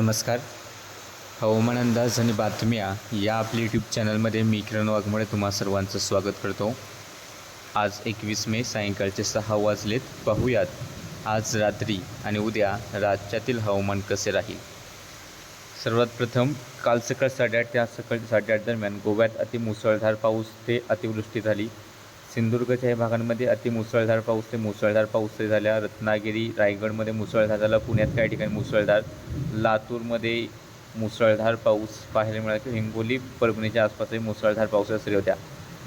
नमस्कार. हवामान अंदाज आणि बातम्या या आपल्या यूट्यूब चॅनलमध्ये मी किरण वाघमोडे तुम्हा सर्वांचं स्वागत करतो. आज एकवीस मे सायंकाळचे सहा वाजलेत. पाहूयात. आज रात्री आणि उद्या राज्यातील हवामान कसे राहील? सर्वात प्रथम काल सकाळ साडेआठ ते आज सकाळी साडेआठ दरम्यान गोव्यात अतिमुसळधार पाऊस ते अतिवृष्टी झाली. सिंधुदुर्गच्या या भागांमध्ये अति मुसळधार पाऊस ते मुसळधार पाऊस ते झाल्या रत्नागिरी रायगडमध्ये मुसळधार झाला. पुण्यात काही ठिकाणी मुसळधार. लातूरमध्ये मुसळधार पाऊस पाहायला मिळाला. हिंगोली परभणीच्या आसपासही मुसळधार पावसाच्या सरी होत्या.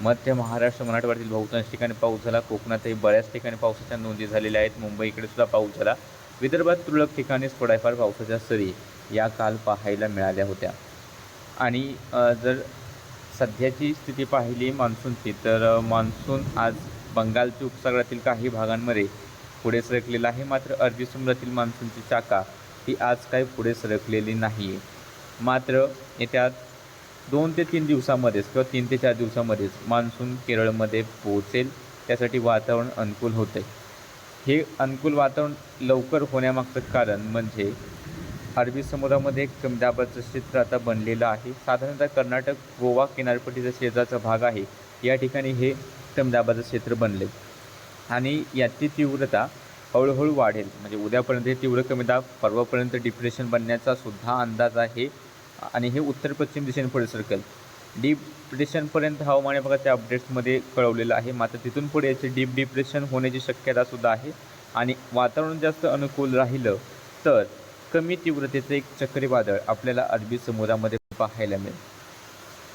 मध्य महाराष्ट्र मराठवाड्यातील बहुतांश ठिकाणी पाऊस झाला. कोकणातही बऱ्याच ठिकाणी पावसाच्या नोंदी झालेल्या आहेत. मुंबईकडे सुद्धा पाऊस झाला. विदर्भात तुरळक ठिकाणीच थोड्याफार पावसाच्या सरी या काल पाहायला मिळाल्या होत्या. आणि जर सध्याची स्थिती पाहिली मान्सूनची तर मान्सून आज बंगालच्या उपसागरातील काही भागांमध्ये पुढे सरकलेला आहे. मात्र अरबी समुद्रातील मान्सूनची चाका ही आज काही पुढे सरकलेली नाही आहे मात्र येत्या दोन ते तीन दिवसामध्येच किंवा तीन ते चार दिवसामध्येच मान्सून केरळमध्ये पोहोचेल. त्यासाठी वातावरण अनुकूल होते हे अनुकूल वातावरण लवकर होण्यामागचं कारण म्हणजे अरबी समुद्रामध्ये एक कमी दाबाचं क्षेत्र आता बनलेलं आहे. साधारणतः कर्नाटक गोवा किनारपट्टीचा शेजारचा भाग आहे. या ठिकाणी हे कमी दाबाचं क्षेत्र बनले. आणि याची तीव्रता हळूहळू वाढेल. म्हणजे उद्यापर्यंत हे तीव्र कमी दाब परवापर्यंत डिप्रेशन बनण्याचा सुद्धा अंदाज आहे. आणि हे उत्तर पश्चिम दिशेने पुढे सरकेल. डिप्रेशनपर्यंत हवामान विभागाच्या अपडेट्समध्ये कळवलेलं आहे. मात्र तिथून पुढे याचे डीप डिप्रेशन होण्याची शक्यतासुद्धा आहे. आणि वातावरण जास्त अनुकूल राहिलं तर कमी तीव्रतेचं एक चक्रीवादळ आपल्याला अरबी समुद्रामध्ये पाहायला मिळेल.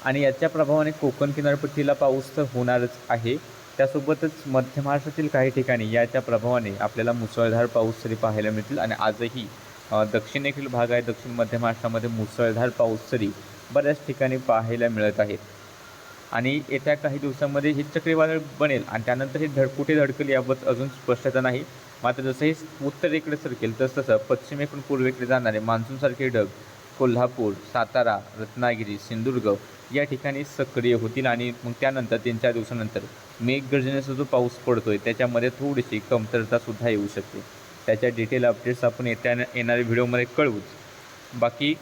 आणि याच्या प्रभावाने कोकण किनारपट्टीला पाऊस तर होणारच आहे. त्यासोबतच मध्य महाराष्ट्रातील काही ठिकाणी याच्या प्रभावाने आपल्याला मुसळधार पाऊस तरी पाहायला मिळतील. आणि आजही अ, दक्षिणेकडील भाग आहे. दक्षिण मध्य महाराष्ट्रामध्ये मुसळधार पाऊस तरी बऱ्याच ठिकाणी पाहायला मिळत आहेत आणि येत्या काही दिवसांमध्ये हे चक्रीवादळ बनेल. आणि त्यानंतर हे धडकुटे धडकल याबाबत अजून स्पष्टता नाही. मात्र जसं हे उत्तरेकडे सरकेल तसं तसं पश्चिमेकडून पूर्वेकडे जाणारे मान्सूनसारखे ढग कोल्हापूर सातारा रत्नागिरी सिंधुदुर्ग या ठिकाणी सक्रिय होतील आणि मग त्यानंतर तीन चार दिवसानंतर मेघगर्जनेचा जो पाऊस पडतो आहे त्याच्यामध्ये थोडीशी कमतरतासुद्धा येऊ शकते. त्याच्या डिटेल अपडेट्स आपण येत्या येणाऱ्या व्हिडिओमध्ये कळवूच. बाकी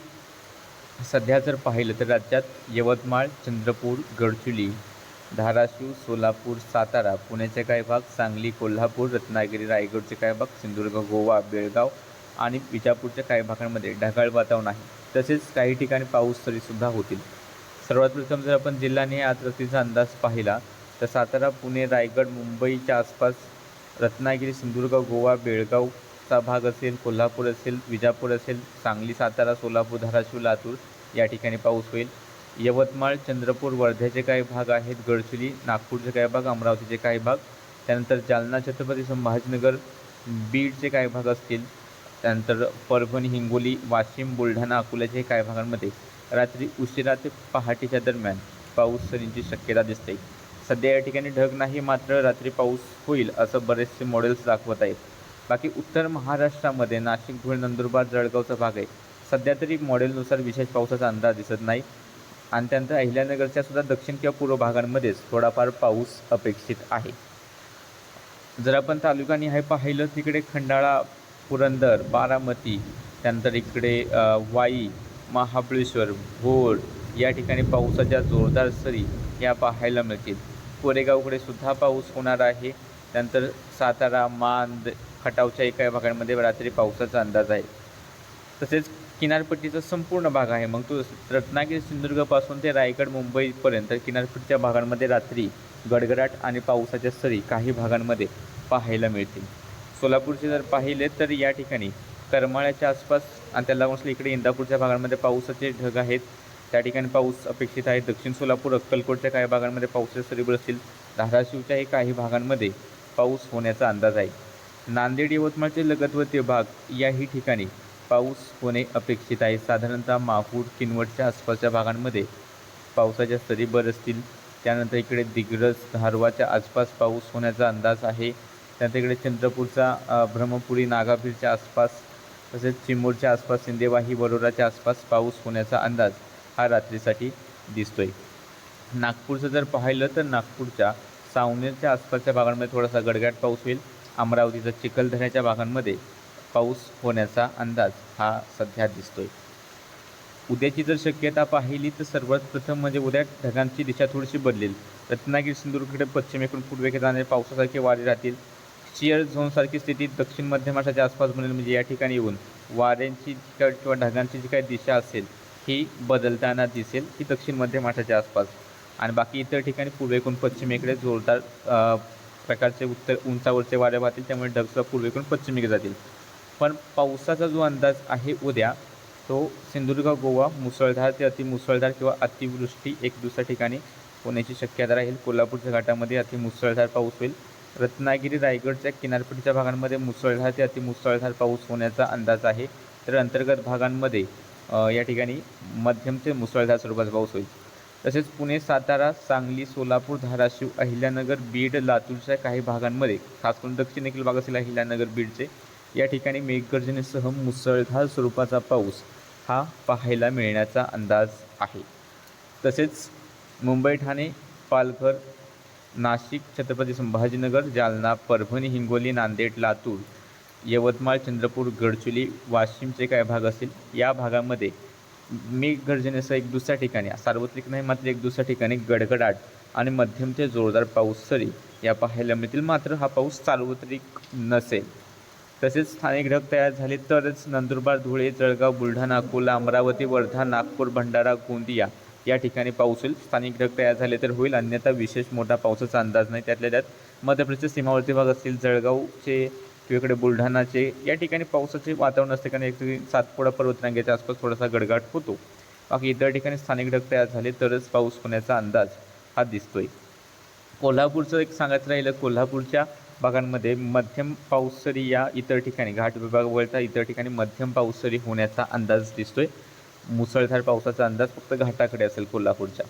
सध्या जर पाहिलं तर राज्यात यवतमाळ चंद्रपूर गडचिरोली धाराशिव सोलापूर सातारा पुण्याचे काही भाग सांगली कोल्हापूर रत्नागिरी रायगडचे काही भाग सिंधुदुर्ग गोवा बेळगाव आणि विजापूरच्या काही भागांमध्ये ढगाळ वातावरण आहे. तसेच काही ठिकाणी पाऊस तरीसुद्धा होतील. सर्वात प्रथम जर आपण जिल्ह्याने आज रात्रीचा अंदाज पाहिला तर सातारा पुणे रायगड मुंबईच्या आसपास रत्नागिरी सिंधुदुर्ग गोवा बेळगावचा भाग असेल कोल्हापूर असेल विजापूर असेल सांगली सातारा सोलापूर धाराशिव लातूर या ठिकाणी पाऊस होईल. यवतमाळ चंद्रपूर वर्ध्याचे काही भाग आहेत गडचिरोली नागपूरचे काही भाग अमरावतीचे काही भाग. त्यानंतर जालना छत्रपती संभाजीनगर बीडचे काही भाग असतील. त्यानंतर परभणी हिंगोली वाशिम बुलढाणा अकोल्याचे काही भागांमध्ये रात्री उशिरा ते पहाटेच्या दरम्यान पाऊस सरींची शक्यता दिसते. सध्या या ठिकाणी ढग नाही मात्र रात्री पाऊस होईल असं बरेचसे मॉडेल्स दाखवत आहेत. बाकी उत्तर महाराष्ट्रामध्ये नाशिक धुळे नंदुरबार जळगावचा भाग आहे. सध्या तरी मॉडेलनुसार विशेष पावसाचा अंदाज दिसत नाही. आणि त्यानंतर अहिल्यानगरच्या सुद्धा दक्षिण किंवा पूर्व भागांमध्येच थोडाफार पाऊस अपेक्षित आहे. जर आपण तालुकानिहाय पाहिलं तिकडे खंडाळा पुरंदर बारामती त्यानंतर इकडे वाई महाबळेश्वर भोर या ठिकाणी पावसाच्या जोरदार सरी या पाहायला मिळतील. कोरेगावकडे सुद्धा पाऊस होणार आहे. त्यानंतर सातारा मांद खटावच्या एका भागांमध्ये रात्री पावसाचा अंदाज आहे. तसेच किनारपट्टीचा संपूर्ण भाग आहे. मग तो रत्नागिरी सिंधुदुर्गपासून ते रायगड मुंबईपर्यंत किनारपट्टीच्या भागांमध्ये रात्री गडगडाट आणि पावसाच्या सरी काही भागांमध्ये पाहायला मिळतील. सोलापूरचे जर पाहिले तर या ठिकाणी करमाळ्याच्या आसपास आणि त्याला मोस्टली इकडे इंदापूरच्या भागांमध्ये पावसाचे ढग आहेत. त्या ठिकाणी पाऊस अपेक्षित आहे. दक्षिण सोलापूर अक्कलकोटच्या काही भागांमध्ये पावसाच्या सरी बसतील. धाराशिवच्याही काही भागांमध्ये पाऊस होण्याचा अंदाज आहे. नांदेड यवतमाळचे लगतवर्ती भाग याही ठिकाणी पाऊस होणे अपेक्षित आहे. साधारणतः माहूर किनवटच्या आसपासच्या भागांमध्ये पावसाच्या सरी बरसतील. त्यानंतर इकडे दिग्रस धारवाच्या आसपास पाऊस होण्याचा अंदाज आहे. त्यानंतर इकडे चंद्रपूरचा ब्रह्मपुरी नागाभीरच्या आसपास तसेच चिमूरच्या आसपास सिंदेवाही वरोराच्या आसपास पाऊस होण्याचा अंदाज हा रात्रीसाठी दिसतोय. नागपूरचं जर पाहिलं तर नागपूरच्या सावनेरच्या आसपासच्या भागांमध्ये थोडासा गडगडाट पाऊस होईल. अमरावतीचा चिखलदऱ्याच्या भागांमध्ये पाऊस होण्याचा अंदाज हा सध्या दिसतोय. उद्याची जर शक्यता पाहिली तर सर्वात प्रथम म्हणजे उद्या ढगांची दिशा थोडीशी बदलेल. रत्नागिरी सिंधुदुर्गकडे पश्चिमेकडून पूर्वेकडे जाणारे पावसासारखे वारे राहतील. शिअर झोनसारखी स्थिती दक्षिण मध्य महाराष्ट्राच्या आसपास बनेल म्हणजे या ठिकाणी येऊन वाऱ्यांची जी किंवा ढगांची जी काही दिशा असेल ही बदलताना दिसेल ही दक्षिण मध्य महाराष्ट्राच्या आसपास. आणि बाकी इतर ठिकाणी पूर्वेकडून पश्चिमेकडे जोरदार प्रकारचे उत्तर उंचावरचे वारे वाहतील त्यामुळे ढगसुद्धा पूर्वेकडून पश्चिमेकडे जातील. पण पावसाचा जो अंदाज आहे उद्या तो सिंधुदुर्ग गोवा मुसळधार ते अतिमुसळधार किंवा अतिवृष्टी एक दुसऱ्या ठिकाणी होण्याची शक्यता राहील. कोल्हापूरच्या घाटामध्ये अतिमुसळधार पाऊस होईल. रत्नागिरी रायगडच्या किनारपट्टीच्या भागांमध्ये मुसळधार ते अतिमुसळधार पाऊस होण्याचा अंदाज आहे. तर अंतर्गत भागांमध्ये या ठिकाणी मध्यम ते मुसळधार स्वरूपाचा पाऊस होईल. तसेच पुणे सातारा सांगली सोलापूर धाराशिव अहिल्यानगर बीड लातूरच्या काही भागांमध्ये खास करून दक्षिणेकडील भाग असेल अहिल्यानगर बीडचे या ठिकाणी मेघगर्जनेसह मुसळधार स्वरूपाचा पाऊस हा पाहायला मिळण्याचा अंदाज आहे. तसेच मुंबई ठाणे पालघर नाशिक छत्रपती संभाजीनगर जालना परभणी हिंगोली नांदेड लातूर यवतमाळ चंद्रपूर गडचुली वाशिमचे काही भाग असतील या भागामध्ये मेघगर्जनेसह एक दुसऱ्या ठिकाणी सार्वत्रिक नाही मात्र एक दुसऱ्या ठिकाणी गडगडाट आणि मध्यम ते जोरदार पाऊस सरी. या पाहायला मिळतील मात्र हा पाऊस सार्वत्रिक नसेल. तसेच स्थानिक ढग तयार झाले तरच नंदुरबार धुळे जळगाव बुलढाणा अकोला अमरावती वर्धा नागपूर भंडारा गोंदिया या ठिकाणी पाऊस होईल. स्थानिक ढग तयार झाले तर होईल. अन्यथा विशेष मोठा पावसाचा अंदाज नाही. त्यातल्या त्यात मध्य प्रदेशचे सीमावर्ती भाग असतील जळगावचे किंवा इकडे बुलढाणाचे या ठिकाणी पावसाचे वातावरण असते. कारण एक सातपुडा पर्वतरांगेच्या आसपास थोडासा गडगाट होतो. बाकी इतर ठिकाणी स्थानिक ढग तयार झाले तरच पाऊस होण्याचा अंदाज हा दिसतोय. कोल्हापूरचं एक सांगायचं राहिलं कोल्हापूरच्या भागांमध्ये मध्यम पाऊससरी या इतर ठिकाणी घाट विभाग वगळता इतर ठिकाणी मध्यम पाऊससरी होण्याचा अंदाज दिसतोय. मुसळधार पावसाचा अंदाज फक्त घाटाकडे असेल कोल्हापूरच्या.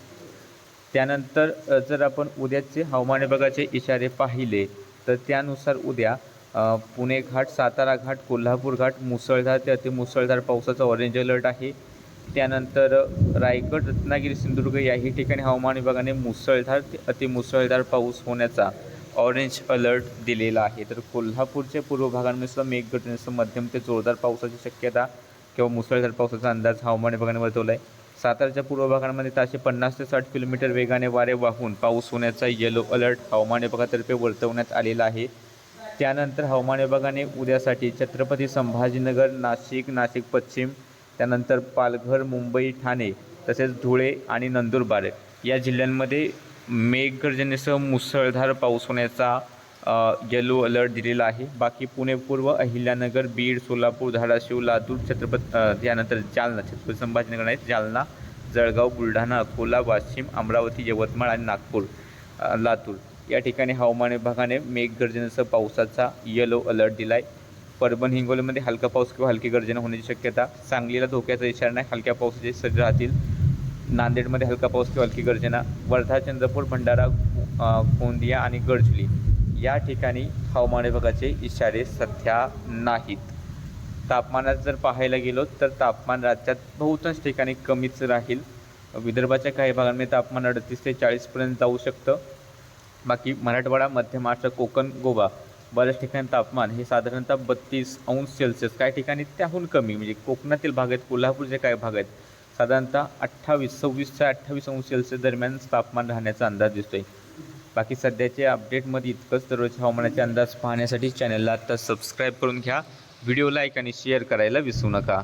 त्यानंतर जर आपण उद्याचे हवामान विभागाचे इशारे पाहिले तर त्यानुसार उद्या पुणे घाट सातारा घाट कोल्हापूर घाट मुसळधार ते अतिमुसळधार पावसाचा ऑरेंज अलर्ट आहे. त्यानंतर रायगड रत्नागिरी सिंधुदुर्ग याही ठिकाणी हवामान विभागाने मुसळधार ते अतिमुसळधार पाऊस होण्याचा ऑरेंज अलर्ट दिलेला आहे. तर कोल्हापूरच्या पूर्व भागांमध्ये सुद्धा मेघगर्जनेसह मध्यम ते जोरदार पावसाची शक्यता किंवा मुसळधार पावसाचा अंदाज हवामान विभागाने वर्तवला आहे सातारच्या पूर्व भागांमध्ये ताशे पन्नास ते साठ किलोमीटर वेगाने वारे वाहून पाऊस होण्याचा येलो अलर्ट हवामान विभागातर्फे वर्तवण्यात आलेला आहे. त्यानंतर हवामान विभागाने उद्यासाठी छत्रपती संभाजीनगर नाशिक नाशिक पश्चिम त्यानंतर पालघर मुंबई ठाणे तसेच धुळे आणि नंदुरबार या जिल्ह्यांमध्ये मेघगर्जनेसह मुसळधार पाऊस होण्याचा येलो अलर्ट दिलेला आहे. बाकी पुणे पूर्व अहिल्यानगर बीड सोलापूर धाराशिव लातूर छत्रपती यानंतर त्यानंतर जालना छत्रपती संभाजीनगर आहेत जालना जळगाव बुलढाणा अकोला वाशिम अमरावती यवतमाळ आणि नागपूर लातूर. या ठिकाणी हवामान विभागाने मेघगर्जनेसह पावसाचा येलो अलर्ट दिला आहे परभण हिंगोलीमध्ये हलका पाऊस किंवा हलकी गर्जना होण्याची शक्यता सांगलीला धोक्याचा इशारा नाही. हलक्या पावसाचे सज्ज राहतील. नांदेडमध्ये हलका पाऊस किंवा हलकी गर्जना वर्धा चंद्रपूर भंडारा गोंदिया आणि गडचिरोली या ठिकाणी हवामान विभागाचे इशारे सध्या नाहीत. तापमानात जर पाहायला गेलो तर तापमान राज्यात बहुतांश ठिकाणी कमीच राहील. विदर्भाच्या काही भागांमध्ये तापमान अडतीस ते चाळीसपर्यंत जाऊ शकतं. बाकी मराठवाडा मध्य महाराष्ट्र कोकण गोवा बऱ्याच ठिकाणी तापमान हे साधारणतः बत्तीस अंश सेल्सिअस काही ठिकाणी त्याहून कमी म्हणजे कोकणातील भाग आहेत कोल्हापूरचे काही भाग आहेत साधारणतः अठ्ठावीस सव्वीस ते अठ्ठावीस अंश सेल्सिअस दरम्यान तापमान राहण्याचा अंदाज दिसतोय. बाकी सध्याच्या अपडेटमध्ये इतकंच दररोज हवामानाचे अंदाज पाहण्यासाठी चॅनलला आत्ता सबस्क्राईब करून घ्या. व्हिडिओ लाईक आणि शेअर करायला विसरू नका.